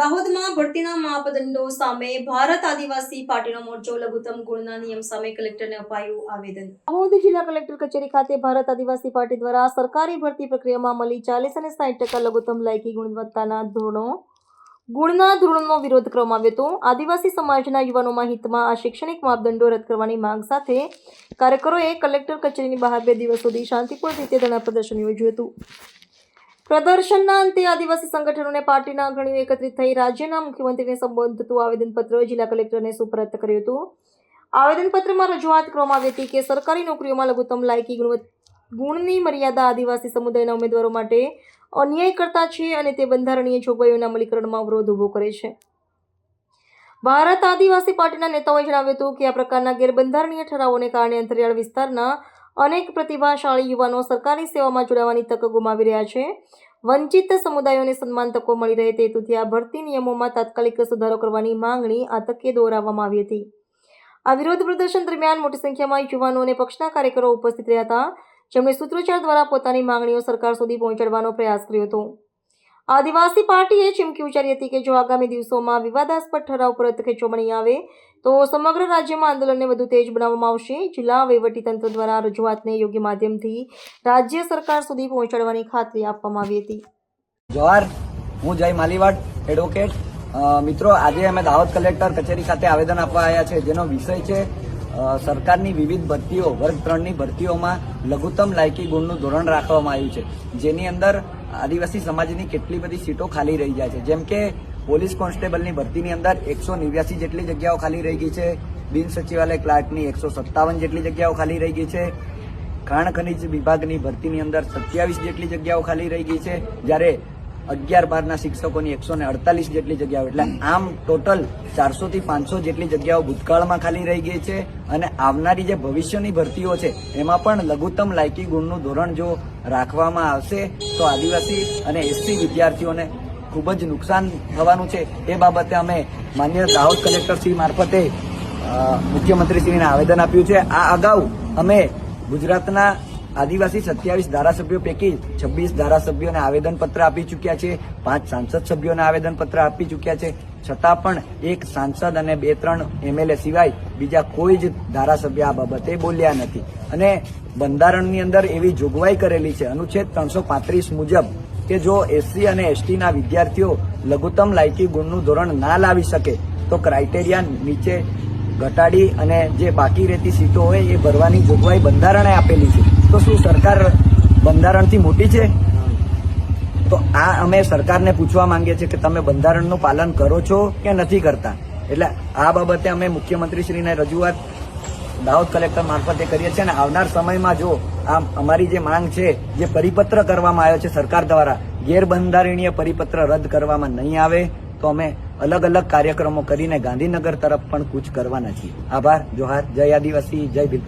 ભરતીના માપદંડો સામે ભારત આદિવાસી પાર્ટીનો મોરચો લઘુત્તમ ગુણના નિયમ સામે કલેક્ટરને અપાયું આવેદન. દાહોદ જિલ્લા કલેક્ટર કચેરી ખાતે ભારત આદિવાસી પાર્ટી દ્વારા સરકારી ભરતી પ્રક્રિયામાં મળી ચાલીસ અને સાઠ ટકા લઘુત્તમ લાયકી ગુણવત્તાના ધોરણો, ગુણના ધોરણનો વિરોધ કરવામાં આવ્યો હતો. આદિવાસી સમાજના યુવાનોમાં હિતમાં આ શૈક્ષણિક માપદંડો રદ કરવાની માંગ સાથે કાર્યકરોએ કલેક્ટર કચેરીની બહાર બે દિવસ સુધી શાંતિપૂર્ણ રીતે ધરણા પ્રદર્શન યોજ્યું હતું. પ્રદર્શનના અંતે આદિવાસી સંગઠનોને પાર્ટીના અગ્રણીઓ એકત્રિત થઈ રાજ્યના મુખ્યમંત્રીને સંબોધતું આવેદનપત્ર જિલ્લા કલેક્ટરને સુપરત કર્યું હતું. આવેદનપત્રમાં રજૂઆત કરવામાં આવી હતી કે સરકારી નોકરીઓમાં લઘુત્તમ લાયકી ગુણની મર્યાદા આદિવાસી સમુદાયના ઉમેદવારો માટે અન્યાય કરતા છે અને તે બંધારણીય જોગવાઈઓના અમલીકરણમાં અવરોધ ઊભો કરે છે. ભારત આદિવાસી પાર્ટીના નેતાઓએ જણાવ્યું હતું કે આ પ્રકારના ગેરબંધારણીય ઠરાવોને કારણે અંતરિયાળ વિસ્તારના અનેક પ્રતિભાશાળી યુવાનો સરકારી સેવામાં જોડાવાની તક ગુમાવી રહ્યા છે. વંચિત સમુદાયોને સન્માન તકો મળી રહે તે હેતુથી આ ભરતી નિયમોમાં તાત્કાલિક સુધારો કરવાની માંગણી આ તકે દોહરાવવામાં આવી હતી. આ વિરોધ પ્રદર્શન દરમિયાન મોટી સંખ્યામાં યુવાનો અને પક્ષના કાર્યકરો ઉપસ્થિત રહ્યા હતા. જેમણે સૂત્રોચ્ચાર દ્વારા પોતાની માંગણીઓ સરકાર સુધી પહોંચાડવાનો પ્રયાસ કર્યો હતો. આદિવાસી પાર્ટીએ ચીમકી ઉચ્ચારી હતી કે જો આગામી દિવસોમાં વિવાદાસ્પદ ઠરાવ પરત ખેંચોમણી આવે, તો સમગ્ર રાજ્યમાં આંદોલનને વધુ તેજ બનાવવામાં આવશે. જિલ્લા વહીવટીતંત્ર દ્વારા રજૂઆતને યોગ્ય માધ્યમથી રાજ્ય સરકાર સુધી પહોંચાડવાની ખાતરી આપવામાં આવી હતી. જવાહર હું જય માલીવાડ એડવોકેટ મિત્રો, આજે અમે દાહોદ કલેક્ટર કચેરી ખાતે આવેદન આપવા આવ્યા છે. જેનો વિષય છે સરકારની વિવિધ ભરતીઓ, વર્ગ ત્રણની ભરતીઓમાં લઘુત્તમ લાયકી ગુણનું ધોરણ રાખવામાં આવ્યું છે. જેની અંદર આદિવાસી સમાજની કેટલી બધી સીટો ખાલી રહી જાય છે. જેમ કે પોલીસ કોન્સ્ટેબલની ભરતીની અંદર એકસો નેવ્યાસી જેટલી જગ્યાઓ ખાલી રહી ગઈ છે. બિન સચિવાલય ક્લાર્કની એકસો સત્તાવન જેટલી જગ્યાઓ ખાલી રહી ગઈ છે. ખાણ ખનિજ વિભાગની ભરતીની અંદર સત્યાવીસ જેટલી જગ્યાઓ ખાલી રહી ગઈ છે. જ્યારે અગિયાર બારના શિક્ષકોની એકસો ને અડતાલીસ જેટલી જગ્યાઓ. એટલે આમ ટોટલ ચારસો થી પાંચસો જેટલી જગ્યાઓ ભૂતકાળમાં ખાલી રહી ગઈ છે અને આવનારી જે ભવિષ્યની ભરતીઓ છે, એમાં પણ લઘુત્તમ લાયકી ગુણનું ધોરણ જો રાખવામાં આવશે, તો આદિવાસી અને એસસી વિદ્યાર્થીઓને ખૂબ જ નુકસાન થવાનું છે. એ બાબતે અમે માન્ય દાહોદ કલેક્ટર શ્રી મારફતે મુખ્યમંત્રીશ્રીને આવેદન આપ્યું છે. આ અગાઉ અમે ગુજરાતના આદિવાસી સત્યાવીસ ધારાસભ્યો પૈકી છવ્વીસ ધારાસભ્યોને આવેદનપત્ર આપી ચૂક્યા છે. પાંચ સાંસદ સભ્યોને આવેદનપત્ર આપી ચૂક્યા છે. છતાં પણ એક સાંસદ અને બે ત્રણ એમએલએ સિવાય બીજા કોઈ જ ધારાસભ્ય આ બાબતે બોલ્યા નથી. અને બંધારણની અંદર એવી જોગવાઈ કરેલી છે. અનુચ્છેદ ત્રણસો પાંત્રીસ મુજબ કે જો એસસી અને એસટીના વિદ્યાર્થીઓ લઘુત્તમ લાયકી ગુણનું ધોરણ ના લાવી શકે, તો ક્રાઇટેરિયા નીચે ઘટાડી અને જે બાકી રહેતી સીટો હોય એ ભરવાની જોગવાઈ બંધારણે આપેલી છે. તો શું, સરકાર બંધારણથી મોટી છે? તો આ અમે સરકારને પૂછવા માંગીએ છીએ કે તમે બંધારણનું પાલન કરો છો કે નથી કરતા? એટલે આ બાબતે અમે મુખ્યમંત્રીશ્રીને રજૂઆત દાહોદ કલેક્ટર મારફતે કરીએ છીએ અને આવનાર સમયમાં જો આ અમારી જે માંગ છે, જે પરિપત્ર કરવામાં આવ્યો છે સરકાર દ્વારા, ગેરબંધારણીય પરિપત્ર રદ કરવામાં નહીં આવે, તો અમે અલગ અલગ કાર્યક્રમો કરીને ગાંધીનગર તરફ પણ કૂચ કરવાના છીએ. આભાર, જોહાર, જય આદિવાસી, જય ભીલ